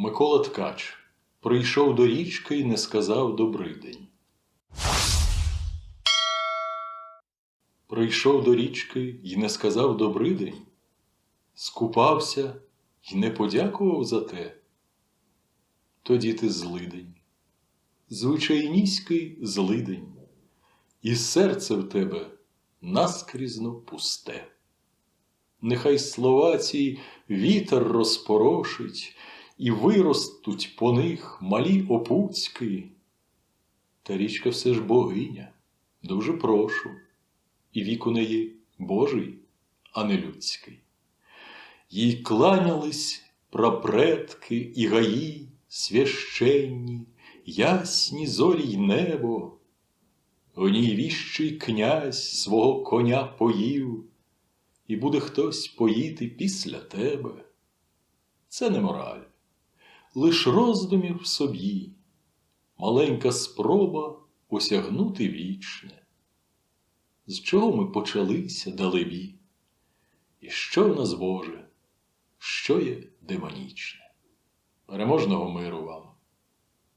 Микола Ткач прийшов до річки і не сказав добрий день. Прийшов до річки і не сказав добрий день. Скупався і не подякував за те. Тоді ти злидень, звичайніський злидень, і серце в тебе наскрізно пусте. Нехай слова ці вітер розпорошить, і виростуть по них малі опуцьки. Та річка все ж богиня, дуже прошу, і вік у неї Божий, а не людський. Їй кланялись прапредки і гаї священні, ясні зорі й небо. У ній віщий князь свого коня поїв, і буде хтось поїти після тебе. Це не мораль, лиш роздумів в собі, маленька спроба осягнути вічне. З чого ми почалися далебі? І що в нас Боже, що є демонічне? Переможного миру вам!